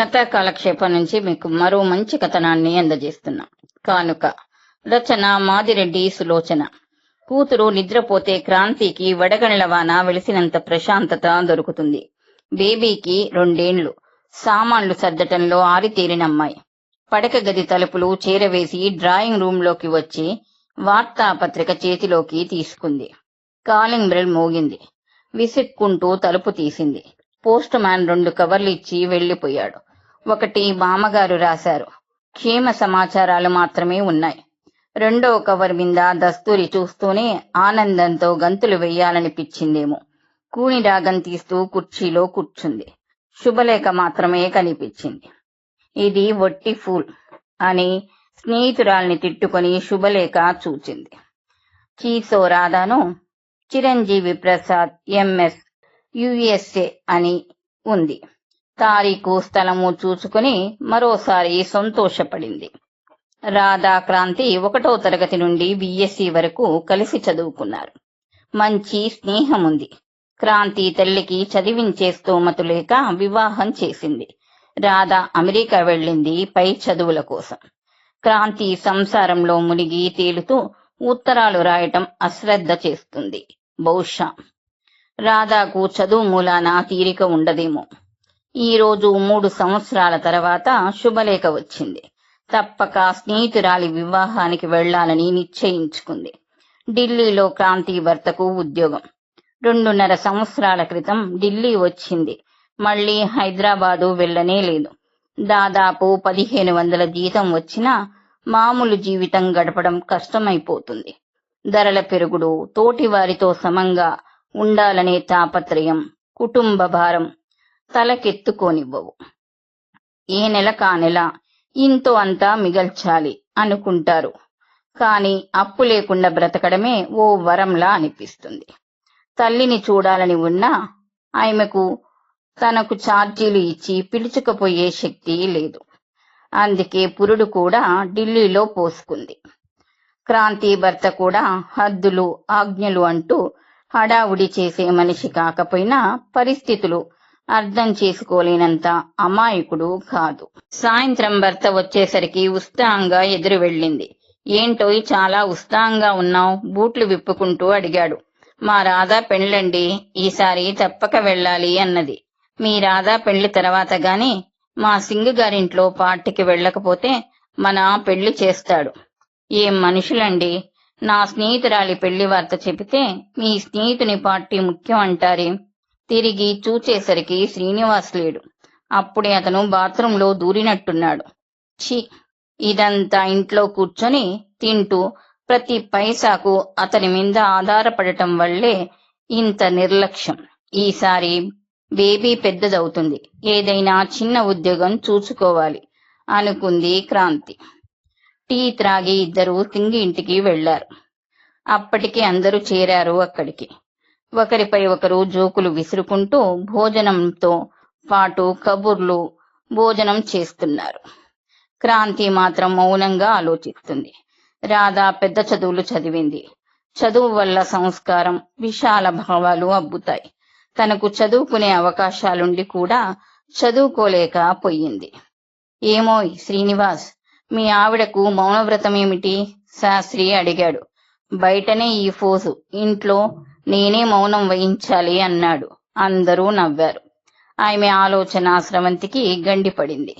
కథా కాలక్షేపం నుంచి మీకు మరో మంచి కథనాన్ని అందజేస్తున్నాం. కానుక రచన మాదిరెడ్డి సులోచన. కూతురు నిద్రపోతే క్రాంతికి వడగండ్ల వాన వెలిసినంత ప్రశాంతత దొరుకుతుంది. బేబీకి రెండేండ్లు. సామాన్లు సర్దటంలో ఆరితేరిన అమ్మాయి. పడక గది తలుపులు చేరవేసి డ్రాయింగ్ రూమ్లోకి వచ్చి వార్తాపత్రిక చేతిలోకి తీసుకుంది. కాలింగ్ బెల్ మోగింది. విసుక్కుంటూ తలుపు తీసింది. పోస్ట్ మ్యాన్ రెండు కవర్లు ఇచ్చి వెళ్ళిపోయాడు ఒకటి మామగారు రాశారు. క్షేమ సమాచారాలు మాత్రమే ఉన్నాయి. రెండో కవర్ మీద దస్తూరి చూస్తూనే ఆనందంతో గంతులు వెయ్యాలనిపించిందేమో కూని రాగం తీస్తూ కుర్చీలో కూర్చుంది. శుభలేఖ మాత్రమే కనిపించింది. ఇది వట్టి ఫూల్ అని స్నేహితురాల్ని తిట్టుకొని శుభలేఖ చూచింది. చీసో రాధాను చిరంజీవి ప్రసాద్ ఎంఎస్ యుఎస్ఏ అని ఉంది. తారీఖు స్థలము చూసుకుని మరోసారి సంతోషపడింది. రాధా క్రాంతి ఒకటో తరగతి నుండి బిఎస్సి వరకు కలిసి చదువుకున్నారు. మంచి స్నేహం ఉంది. క్రాంతి తల్లికి చదివించే స్తోమత లేక వివాహం చేసింది. రాధ అమెరికా వెళ్ళింది పై చదువుల కోసం. క్రాంతి సంసారంలో మునిగి తేలుతూ ఉత్తరాలు రాయటం అశ్రద్ధ చేస్తుంది. బహుశా రాధాకు చదువు మూలాన తీరిక ఉండదేమో. ఈ రోజు మూడు సంవత్సరాల తర్వాత శుభలేఖ వచ్చింది. తప్పక స్నేహితురాలి వివాహానికి వెళ్ళాలని నిశ్చయించుకుంది. ఢిల్లీలో క్రాంతి భర్తకు ఉద్యోగం. రెండున్నర సంవత్సరాల క్రితం ఢిల్లీ వచ్చింది. మళ్ళీ హైదరాబాదు వెళ్ళనే లేదు. దాదాపు పదిహేను వందల జీతం వచ్చినా మామూలు జీవితం గడపడం కష్టమైపోతుంది. ధరల పెరుగుడు తోటి వారితో సమంగా ఉండాలనే తాపత్రయం కుటుంబ భారం తలకెత్తుకోనివ్వవు. ఏ నెల కా నెల ఇంతో అంతా మిగల్చాలి అనుకుంటారు. కాని అప్పు లేకుండా బ్రతకడమే ఓ వరంలా అనిపిస్తుంది. తల్లిని చూడాలని ఉన్నా ఆమెకు తనకు ఛార్జీలు ఇచ్చి పిలుచుకుపోయే శక్తి లేదు. అందుకే పురుడు కూడా ఢిల్లీలో పోసుకుంది. క్రాంతి భర్త కూడా హద్దులు ఆజ్ఞలు అంటూ హడావుడి చేసే మనిషి కాకపోయినా పరిస్థితులు అర్థం చేసుకోలేనంత అమాయకుడు కాదు. సాయంత్రం భర్త వచ్చేసరికి ఉత్సాహంగా ఎదురు వెళ్ళింది. ఏంటో చాలా ఉత్సాహంగా ఉన్నావు బూట్లు విప్పుకుంటూ అడిగాడు. మా రాధా పెళ్ళండి ఈసారి తప్పక వెళ్ళాలి అన్నది. మీ రాధా పెళ్ళి తర్వాత గాని మా సింగ్ గారింట్లో పార్టీకి వెళ్ళకపోతే మన పెళ్ళి చేస్తాడు. ఏం మనుషులండి నా స్నేహితురాలి పెళ్ళి వార్త చెబితే మీ స్నేహితుని పార్టీ ముఖ్యం అంటారే. తిరిగి చూచేసరికి శ్రీనివాస్ లేడు. అప్పుడే అతను బాత్రూంలో దూరినట్టున్నాడు. ఛీ! ఇదంతా ఇంట్లో కూర్చొని తింటూ ప్రతి పైసాకు అతని మీద ఆధారపడటం వల్లే ఇంత నిర్లక్ష్యం. ఈసారి బేబీ పెద్దదవుతుంది. ఏదైనా చిన్న ఉద్యోగం చూసుకోవాలి అనుకుంది క్రాంతి. టీ త్రాగి ఇద్దరు తింగి ఇంటికి వెళ్ళారు అప్పటికి అందరూ చేరారు అక్కడికి. ఒకరిపై ఒకరు జోకులు విసురుకుంటూ భోజనంతో పాటు కబుర్లు భోజనం చేస్తున్నారు. క్రాంతి మాత్రం మౌనంగా ఆలోచిస్తుంది. రాధా పెద్ద చదువులు చదివింది. చదువు వల్ల సంస్కారం విశాల భావాలు అబ్బుతాయి. తనకు చదువుకునే అవకాశాలుండి కూడా చదువుకోలేక పోయింది. ఏమో శ్రీనివాస్ మీ ఆవిడకు మౌనవ్రతం ఏమిటి? శాస్త్రి అడిగాడు. బయటనే ఈ ఫోజు. ఇంట్లో నేనే మౌనం వహించాలి అన్నాడు. అందరూ నవ్వారు. ఆమె ఆలోచన స్రవంతికి గండిపడింది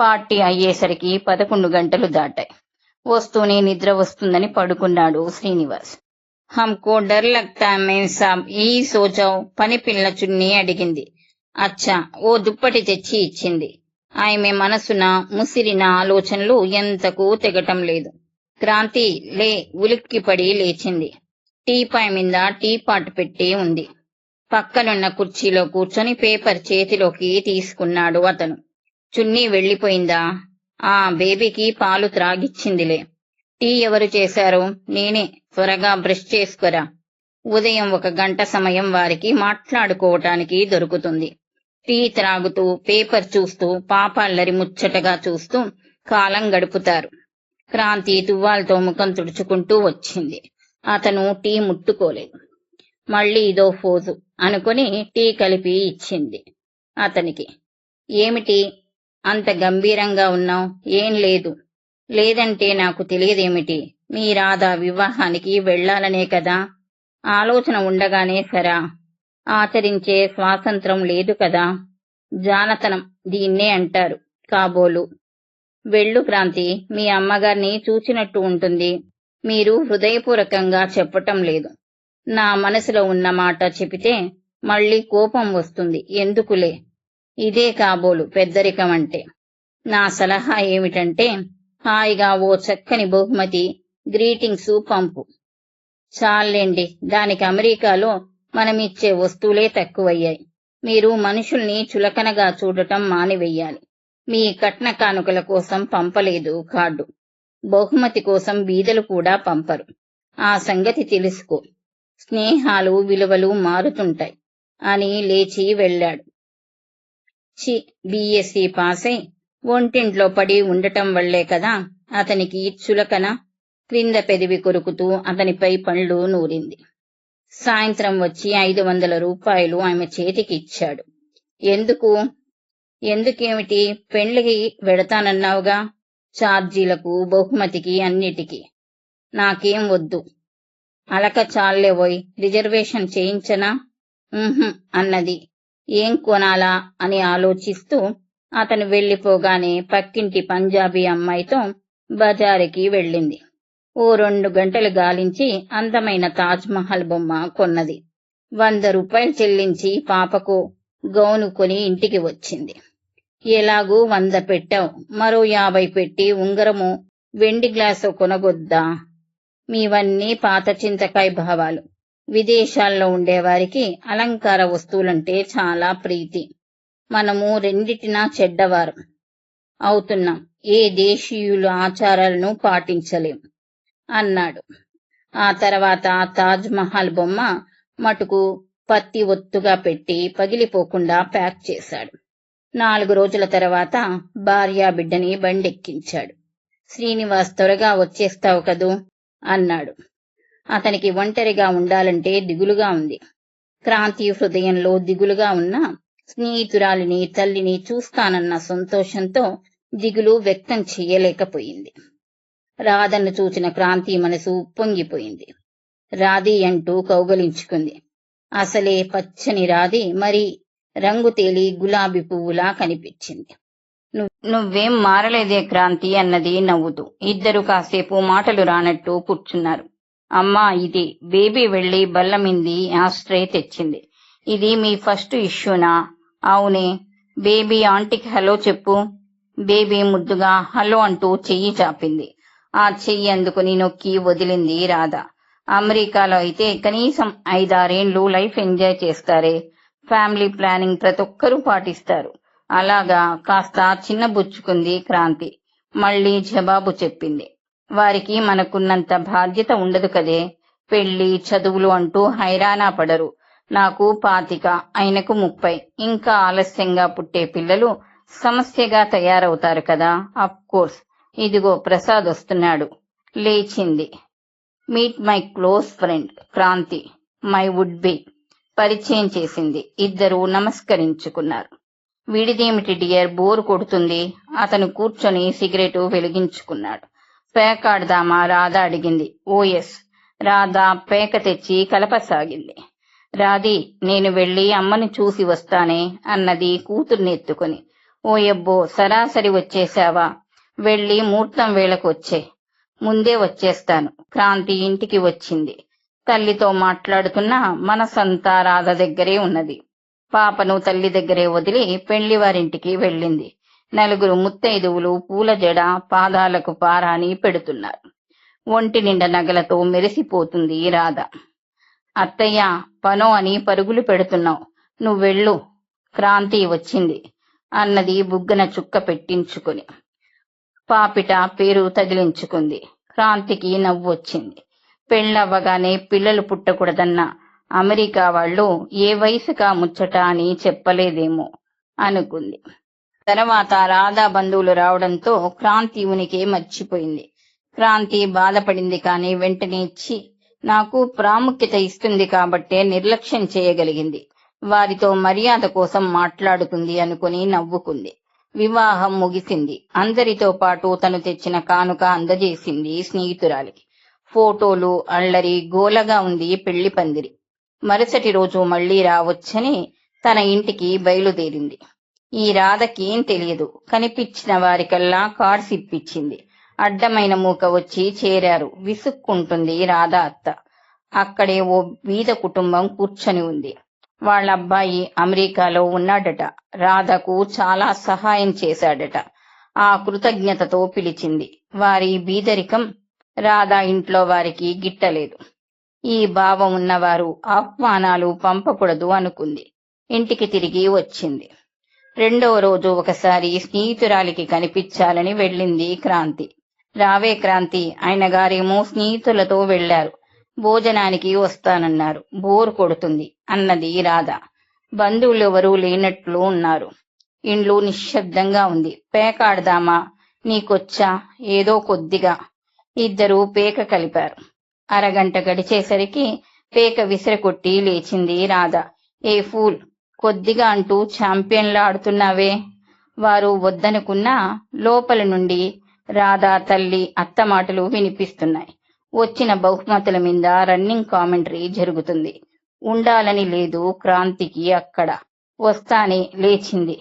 పార్టీ అయ్యేసరికి పదకొండు గంటలు దాటాయి. వస్తూనే నిద్ర వస్తుందని పడుకున్నాడు శ్రీనివాస్. హమ్కో డర్ లగ్తా మేం సాబ్ ఈ సోచావ్ పని పిల్ల చున్నీ అడిగింది. అచ్చా ఓ దుప్పటి తెచ్చి ఇచ్చింది. ఆమె మనసున ముసిరిన ఆలోచనలు ఎంతకు తెగటం లేదు. క్రాంతి లే ఉలిక్కిపడి లేచింది. టీపాయ్ మీద టీ పాటు పెట్టి ఉంది. పక్కనున్న కుర్చీలో కూర్చొని పేపర్ చేతిలోకి తీసుకున్నాడు అతను. చున్నీ వెళ్ళిపోయిందా ఆ బేబీకి పాలు త్రాగిచ్చిందిలే. టీ ఎవరు చేశారు? నేనే. త్వరగా బ్రష్ చేసుకురా. ఉదయం ఒక గంట సమయం వారికి మాట్లాడుకోవటానికి దొరుకుతుంది. టీ త్రాగుతూ పేపర్ చూస్తూ పాపాళ్ళరి ముచ్చటగా చూస్తూ కాలం గడుపుతారు. క్రాంతి తువ్వాలతో ముఖం తుడుచుకుంటూ వచ్చింది. అతను టీ ముట్టుకోలేదు. మళ్ళీ ఇదో ఫోజు అనుకుని టీ కలిపి ఇచ్చింది అతనికి. ఏమిటి? అంత గంభీరంగా ఉన్నావు? ఏం లేదు. లేదంటే నాకు తెలియదేమిటి? మీ రాధ వివాహానికి వెళ్ళాలనే కదా. ఆలోచన ఉండగానే సరా. ఆచరించే స్వాతంత్రం లేదు కదా. జానతనం దీన్నే అంటారు. కాబోలు. వెళ్ళు క్రాంతి మీ అమ్మగారిని చూచినట్టు ఉంటుంది. మీరు హృదయపూర్వకంగా చెప్పటం లేదు. నా మనసులో ఉన్న మాట చెబితే మళ్ళీ కోపం వస్తుంది. ఎందుకులే? ఇదే కాబోలు పెద్దరికం అంటే. నా సలహా ఏమిటంటే హాయిగా ఓ చక్కని బహుమతి గ్రీటింగ్స్ పంపు. చాలండి దానికి అమెరికాలో మనమిచ్చే వస్తువులే తక్కువయ్యాయి. మీరు మనుషుల్ని చులకనగా చూడటం మానివెయ్యాలి మీ కట్న కానుకల కోసం పంపలేదు కార్డు బహుమతి కోసం బీదలు కూడా పంపరు. ఆ సంగతి తెలుసుకో. స్నేహాలు విలువలు మారుతుంటాయి అని లేచి వెళ్ళాడు. చి బీఎస్సీ పాస్ ఒంటింట్లో పడి ఉండటం వల్లే కదా అతనికి చులకన క్రింద పెదివి కొరుకుతూ అతనిపై పండ్లు నూరింది. సాయంత్రం వచ్చి ఐదు వందల రూపాయలు ఆమె చేతికి ఇచ్చాడు. ఎందుకు? ఎందుకేమిటి? పెండ్లికి వెడతానన్నావుగా ఛార్జీలకు బహుమతికి అన్నిటికీ. నాకేం వద్దు. అలక చాలేవోయ్ రిజర్వేషన్ చేయించనా? అన్నది. ఏం కొనాలా అని ఆలోచిస్తూ అతను వెళ్ళిపోగానే పక్కింటి పంజాబీ అమ్మాయితో బజారుకి వెళ్ళింది. ఓ రెండు గంటలు గాలించి అందమైన తాజ్ మహల్ బొమ్మ కొన్నది. వంద రూపాయలు చెల్లించి పాపకు గౌను కొని ఇంటికి వచ్చింది. ఎలాగూ వంద పెట్టావు మరో యాభై పెట్టి ఉంగరము వెండి గ్లాసు కొనగొద్దా? మీవన్నీ పాత చింతకాయ భావాలు. విదేశాల్లో ఉండేవారికి అలంకార వస్తువులంటే చాలా ప్రీతి. మనము రెండిటినా చెడ్డవారు. అవుతున్నాం ఏ దేశీయుల ఆచారాలను పాటించలేం. అన్నాడు. ఆ తర్వాత తాజ్ మహల్ బొమ్మ మటుకు పత్తి ఒత్తుగా పెట్టి పగిలిపోకుండా ప్యాక్ చేశాడు. నాలుగు రోజుల తర్వాత భార్యా బిడ్డని బండెక్కించాడు. శ్రీనివాస్ త్వరగా వచ్చేస్తావు కదూ అన్నాడు. అతనికి ఒంటరిగా ఉండాలంటే దిగులుగా ఉంది. క్రాంతి హృదయంలో దిగులుగా ఉన్న స్నేహితురాలిని తల్లిని చూస్తానన్న సంతోషంతో దిగులు వ్యక్తం చెయ్యలేకపోయింది రాధను చూచిన క్రాంతి మనసు పొంగిపోయింది. రాధి అంటూ కౌగలించుకుంది. అసలే పచ్చని రాధి మరి రంగు తేలి గులాబీ పువ్వులా కనిపించింది. నువ్వేం మారలేదే క్రాంతి అన్నది నవ్వుతూ ఇద్దరు కాసేపు మాటలు రానట్టు కూర్చున్నారు. అమ్మా ఇది బేబీ వెళ్ళి బల్లమింది ఆస్ట్రే తెచ్చింది. ఇది మీ ఫస్ట్ ఇష్యూనా? అవునే. బేబీ ఆంటీకి హలో చెప్పు. బేబీ ముద్దుగా హలో అంటూ చెయ్యి చాపింది. ఆ చెయ్యి అందుకుని నొక్కి వదిలింది రాధ. అమెరికాలో అయితే కనీసం ఐదారేండ్లు లైఫ్ ఎంజాయ్ చేస్తారే. ఫ్యామిలీ ప్లానింగ్ ప్రతి ఒక్కరూ పాటిస్తారు. అలాగా కాస్త చిన్న బుచ్చుకుంది క్రాంతి. మళ్ళీ జవాబు చెప్పింది. వారికి మనకున్నంత బాధ్యత ఉండదు కదే. పెళ్ళి చదువులు అంటూ హైరానా పడరు. నాకు పాతిక ఆయనకు ముప్పై. ఇంకా ఆలస్యంగా పుట్టే పిల్లలు సమస్యగా తయారవుతారు కదా అఫ్ కోర్స్ ఇదిగో ప్రసాద్ వస్తున్నాడు. లేచింది. Meet my close friend Kranti. My would be పరిచయం చేసింది. ఇద్దరు నమస్కరించుకున్నారు. విడిదేమిటి డియర్ బోర్ కొడుతుంది? అతను కూర్చొని సిగరెట్ వెలిగించుకున్నాడు. పేకాడదామా? రాధ అడిగింది. ఓఎస్ రాధ పేక తెచ్చి కలపసాగింది. రాధి నేను వెళ్ళి అమ్మని చూసి వస్తానే? అన్నది కూతుర్ని ఎత్తుకొని ఓయబ్బో సరాసరి వచ్చేశావా? వెళ్ళి ముహూర్తం వేళకు వచ్చే ముందే వచ్చేస్తాను. క్రాంతి ఇంటికి వచ్చింది. తల్లితో మాట్లాడుతున్న మనసంతా రాధ దగ్గరే ఉన్నది. పాపను తల్లి దగ్గరే వదిలి పెళ్ళి వారింటికి వెళ్ళింది. నలుగురు ముత్తైదువులు పూల జడ పాదాలకు పారాని పెడుతున్నారు. ఒంటి నిండా నగలతో మెరిసిపోతుంది రాధ. అత్తయ్య పనో అని పరుగులు పెడుతున్నావు. నువ్వు వెళ్ళు క్రాంతి వచ్చింది. అన్నది బుగ్గన చుక్క పెట్టించుకుని. పాపిట పేరు తగిలించుకుంది. క్రాంతికి నవ్వు వచ్చింది. పెళ్ళవ్వగానే పిల్లలు పుట్టకూడదన్న అమెరికా వాళ్ళు ఏ వయసుకా ముచ్చట అని చెప్పలేదేమో అనుకుంది. తర్వాత రాధా బంధువులు రావడంతో క్రాంతి ఉనికి మర్చిపోయింది. క్రాంతి బాధపడింది కానీ వెంటనే ఇచ్చి నాకు ప్రాముఖ్యత ఇస్తుంది కాబట్టే నిర్లక్ష్యం చేయగలిగింది. వారితో మర్యాద కోసం మాట్లాడుతుంది అనుకుని నవ్వుకుంది. వివాహం ముగిసింది. అందరితో పాటు తను తెచ్చిన కానుక అందజేసింది స్నేహితురాలికి. ఫోటోలు అల్లరి గోలగా ఉంది పెళ్ళి పందిరి. మరుసటి రోజు మళ్ళీ రావచ్చని తన ఇంటికి బయలుదేరింది. ఈ రాధకేం తెలియదు. కనిపించిన వారికల్లా కార్డ్స్ ఇప్పించింది. అడ్డమైన మూక వచ్చి చేరారు. విసుక్కుంటుంది రాధ అత్త. అక్కడే ఓ బీద కుటుంబం కూర్చొని ఉంది. వాళ్ళ అబ్బాయి అమెరికాలో ఉన్నాడట. రాధకు చాలా సహాయం చేశాడట. ఆ కృతజ్ఞతతో పిలిచింది. వారి బీదరికం రాధ ఇంట్లో వారికి గిట్టలేదు. ఈ భావం ఉన్నవారు ఆహ్వానాలు పంపకూడదు అనుకుంది. ఇంటికి తిరిగి వచ్చింది. రెండవ రోజు ఒకసారి స్నేహితురాలికి కనిపించాలని వెళ్ళింది క్రాంతి. రావే క్రాంతి ఆయన గారేమో స్నేహితులతో వెళ్ళారు భోజనానికి వస్తానన్నారు. బోర్ కొడుతుంది అన్నది రాధ. బంధువులు ఎవరూ లేనట్లు ఉన్నారు. ఇండ్లు నిశ్శబ్దంగా ఉంది. పేకాడదామా? నీకొచ్చా? ఏదో కొద్దిగా. ఇద్దరు పేక కలిపారు. అరగంట గడిచేసరికి పేక విసిరకొట్టి లేచింది రాధ. ఏ ఫూల్! కొద్దిగా అంటూ ఛాంపియన్లా ఆడుతున్నావే వారు వద్దనుకున్నా లోపల నుండి రాధా తల్లి అత్త మాటలు వినిపిస్తున్నాయి. వచ్చిన బహుమతుల మీద రన్నింగ్ కామెంటరీ జరుగుతుంది. ఉండాలని లేదు క్రాంతికి అక్కడ. వస్తానే లేచింది.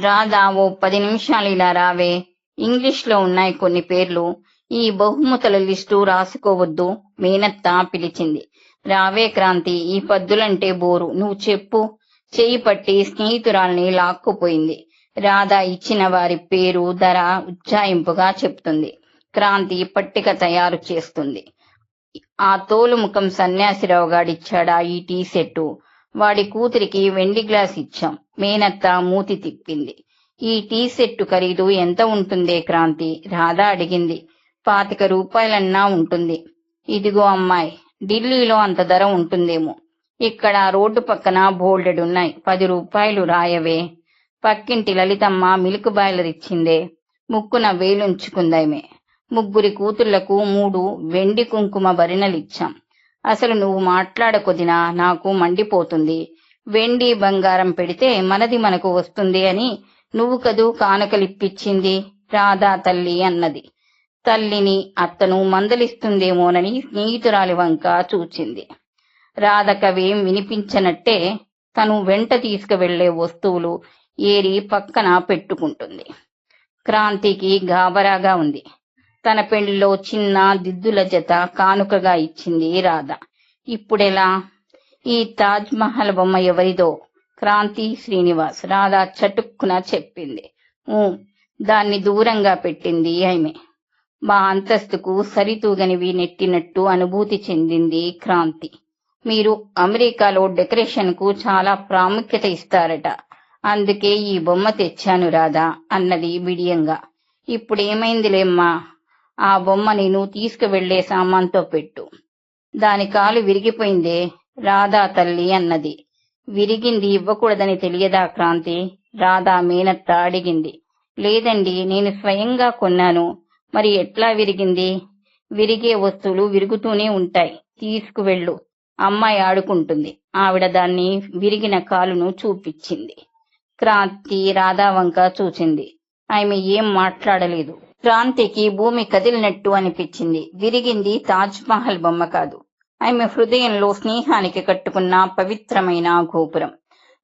రాధా ఓ పది నిమిషాలు ఇలా రావే. ఇంగ్లీష్లో ఉన్నాయి కొన్ని పేర్లు. ఈ బహుమతుల లిస్టు రాసుకోవద్దు మేనత్త పిలిచింది. రావే క్రాంతి ఈ పద్దులంటే బోరు. నువ్వు చెప్పు. చేయి పట్టి స్నేహితురాల్ని లాక్కుపోయింది. రాధా ఇచ్చిన వారి పేరు ధర ఉజ్జాయింపుగా చెప్తుంది. క్రాంతి పట్టిక తయారు చేస్తుంది. ఆ తోలు ముఖం సన్యాసిరావు గాడిచ్చాడా ఈ టీ సెట్టు? వాడి కూతురికి వెండి గ్లాస్ ఇచ్చాం. మేనత్త మూతి తిప్పింది. ఈ టీ సెట్టు ఖరీదు ఎంత ఉంటుందే క్రాంతి? రాధా అడిగింది. పాతిక రూపాయలన్నా ఉంటుంది. ఇదిగో అమ్మాయి ఢిల్లీలో అంత ధర ఉంటుందేమో. ఇక్కడ రోడ్డు పక్కన బోల్డెడున్నాయి. పది రూపాయలు రాయవే. పక్కింటి లలితమ్మ మిల్క్ బాయిలర్ ఇచ్చిందే. ముక్కున వేలుంచుకుందామే ముగ్గురి కూతుళ్ళకు మూడు వెండి కుంకుమ భరిణలిచ్చాం. అసలు నువ్వు మాట్లాడకొదినా నాకు మండిపోతుంది. వెండి బంగారం పెడితే మనది మనకు వస్తుంది అని నువ్వు కదూ కానకలిప్పిచ్చింది రాధా తల్లి అన్నది. తల్లిని అత్తను మందలిస్తుందేమోనని స్నేహితురాలి వంక చూచింది. రాధకవేం వినిపించనట్టే తను వెంట తీసుకువెళ్ళే వస్తువులు ఏరి పక్కన పెట్టుకుంటుంది. క్రాంతికి గాబరాగా ఉంది. తన పెళ్ళిలో చిన్న దిద్దుల జత కానుకగా ఇచ్చింది రాధ. ఇప్పుడెలా? ఈ తాజ్ మహల్ బొమ్మ ఎవరిదో? క్రాంతి శ్రీనివాస్. రాధ చటుక్కున చెప్పింది. దాన్ని దూరంగా పెట్టింది ఆమె మా అంతస్తుకు సరితూగనివి నెట్టినట్టు అనుభూతి చెందింది క్రాంతి. మీరు అమెరికాలో డెకరేషన్కు చాలా ప్రాముఖ్యత ఇస్తారట. అందుకే ఈ బొమ్మ తెచ్చాను రాధా అన్నది బిడియంగా. ఇప్పుడేమైందిలేమ్మా? ఆ బొమ్మ నేను తీసుకువెళ్ళే సామాన్తో పెట్టు. దాని కాలు విరిగిపోయిందే? రాధా తల్లి అన్నది. విరిగింది ఇవ్వకూడదని తెలియదా క్రాంతి? రాధా మీనత్త అడిగింది. లేదండి నేను స్వయంగా కొన్నాను. మరి ఎట్లా విరిగింది? విరిగే వస్తువులు విరుగుతూనే ఉంటాయి. తీసుకువెళ్ళు. అమ్మాయి ఆడుకుంటుంది. ఆవిడ దాన్ని విరిగిన కాలును చూపించింది. క్రాంతి రాధా వంక చూసింది ఆమె ఏం మాట్లాడలేదు. క్రాంతికి భూమి కదిలినట్టు అనిపించింది. విరిగింది తాజ్ మహల్ బొమ్మ కాదు. ఆమె హృదయంలో స్నేహానికి కట్టుకున్న పవిత్రమైన గోపురం.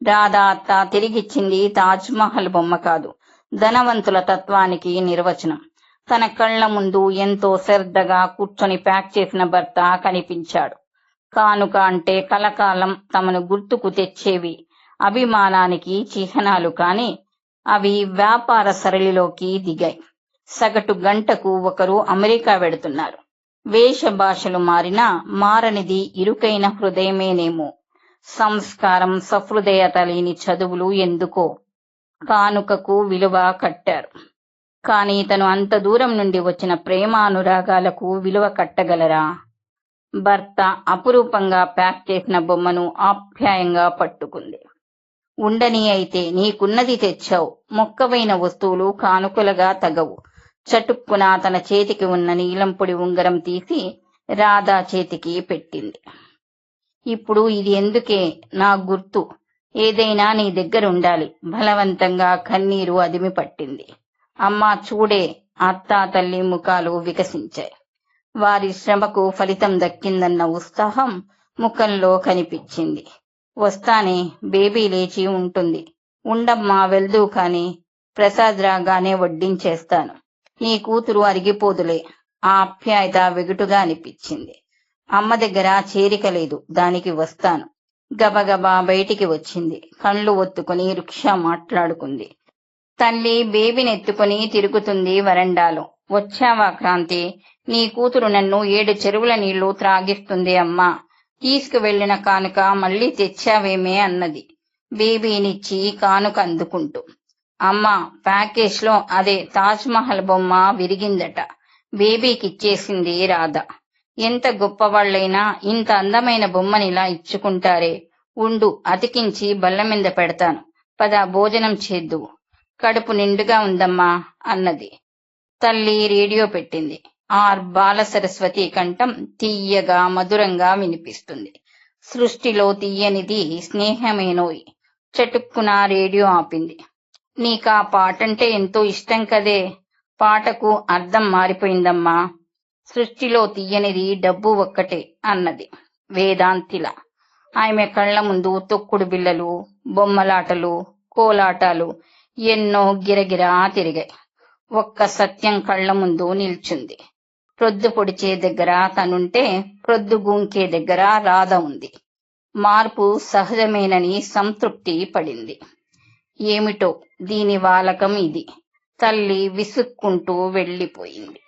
రాధా అత్త తిరిగిచ్చింది తాజ్ మహల్ బొమ్మ కాదు. ధనవంతుల తత్వానికి నిర్వచనం. తన కళ్ళ ముందు ఎంతో శ్రద్ధగా కూర్చొని ప్యాక్ చేసిన భర్త కనిపించాడు. కానుక అంటే కలకాలం తమను గుర్తుకు తెచ్చేవి. అభిమానానికి చిహ్నాలు కాని అవి వ్యాపార సరళిలోకి దిగాయి. సగటు గంటకు ఒకరు అమెరికా వెడుతున్నారు. వేష భాషలు మారినా మారనిది ఇరుకైన హృదయమేనేమో. సంస్కారం సహృదయత లేని చదువులు ఎందుకో. కానుకకు విలువ కట్టారు. కానీ తను అంత దూరం నుండి వచ్చిన ప్రేమానురాగాలకు విలువ కట్టగలరా? భర్త అపురూపంగా ప్యాక్ చేసిన బొమ్మను ఆప్యాయంగా పట్టుకుంది. ఉండని అయితే నీకున్నది తెచ్చావు. మొక్కవైన వస్తువులు కానుకలుగా తగవు. చటుక్కున తన చేతికి ఉన్న నీలంపొడి ఉంగరం తీసి రాధా చేతికి పెట్టింది. ఇప్పుడు ఇది ఎందుకే? నా గుర్తు. ఏదైనా నీ దగ్గర ఉండాలి. బలవంతంగా కన్నీరు అదిమి పట్టింది. అమ్మా చూడే. అత్త తల్లి ముఖాలు వికసించాయి. వారి శ్రమకు ఫలితం దక్కిందన్న ఉత్సాహం ముఖంలో కనిపించింది. వస్తానే బేబీ లేచి ఉంటుంది. ఉండమ్మా వెళ్దూ కాని ప్రసాద్ రాగానే వడ్డించేస్తాను. నీ కూతురు అరిగిపోదులే ఆ ఆప్యాయత వెగుటుగా అనిపించింది. అమ్మ దగ్గర చేరిక లేదు. దానికి వస్తాను. గబగబా బయటికి వచ్చింది. కళ్ళు ఒత్తుకుని రుక్ష మాట్లాడుకుంది. తల్లి బేబీని ఎత్తుకుని తిరుగుతుంది వరండాలో. వచ్చావా క్రాంతి? నీ కూతురు నన్ను ఏడు చెరువుల నీళ్ళు త్రాగిస్తుంది అమ్మా. తీసుకువెళ్ళిన కానుక మళ్ళీ తెచ్చావేమే అన్నది. బేబీనిచ్చి కానుక అందుకుంటూ. అమ్మా ప్యాకేజ్లో అదే తాజ్ మహల్ బొమ్మ విరిగిందట. బేబీకి ఇచ్చేసింది రాధ? ఎంత గొప్పవాళ్ళైనా ఇంత అందమైన బొమ్మని ఇలా ఇచ్చుకుంటారే. ఉండు అతికించి బల్ల మీద పెడతాను. పద భోజనం చేద్దు. కడుపు నిండుగా ఉందమ్మా అన్నది. తల్లి రేడియో పెట్టింది. ఆర్ బాల సరస్వతి కంఠం తీయగా మధురంగా వినిపిస్తుంది. సృష్టిలో తీయనిది స్నేహమేనోయ్. చటుక్కున రేడియో ఆపింది. నీకు ఆ పాటంటే ఎంతో ఇష్టం కదే. పాటకు అర్థం మారిపోయిందమ్మా. సృష్టిలో తీయనిది డబ్బు ఒక్కటే అన్నది వేదాంతిలా. ఆమె కళ్ళ ముందు తొక్కుడు బిళ్ళలు బొమ్మలాటలు కోలాటాలు ఎన్నో గిరగిరా తిరిగాయి. ఒక్క సత్యం కళ్ళ ముందు నిల్చుంది. ప్రొద్దు పొడిచే దగ్గర తనుంటే ప్రొద్దు గూంకే దగ్గర రాధ ఉంది. మార్పు సహజమేనని సంతృప్తి పడింది. ఏమిటో దీని వాలకం ఇది. తల్లి విసుక్కుంటూ వెళ్ళిపోయింది.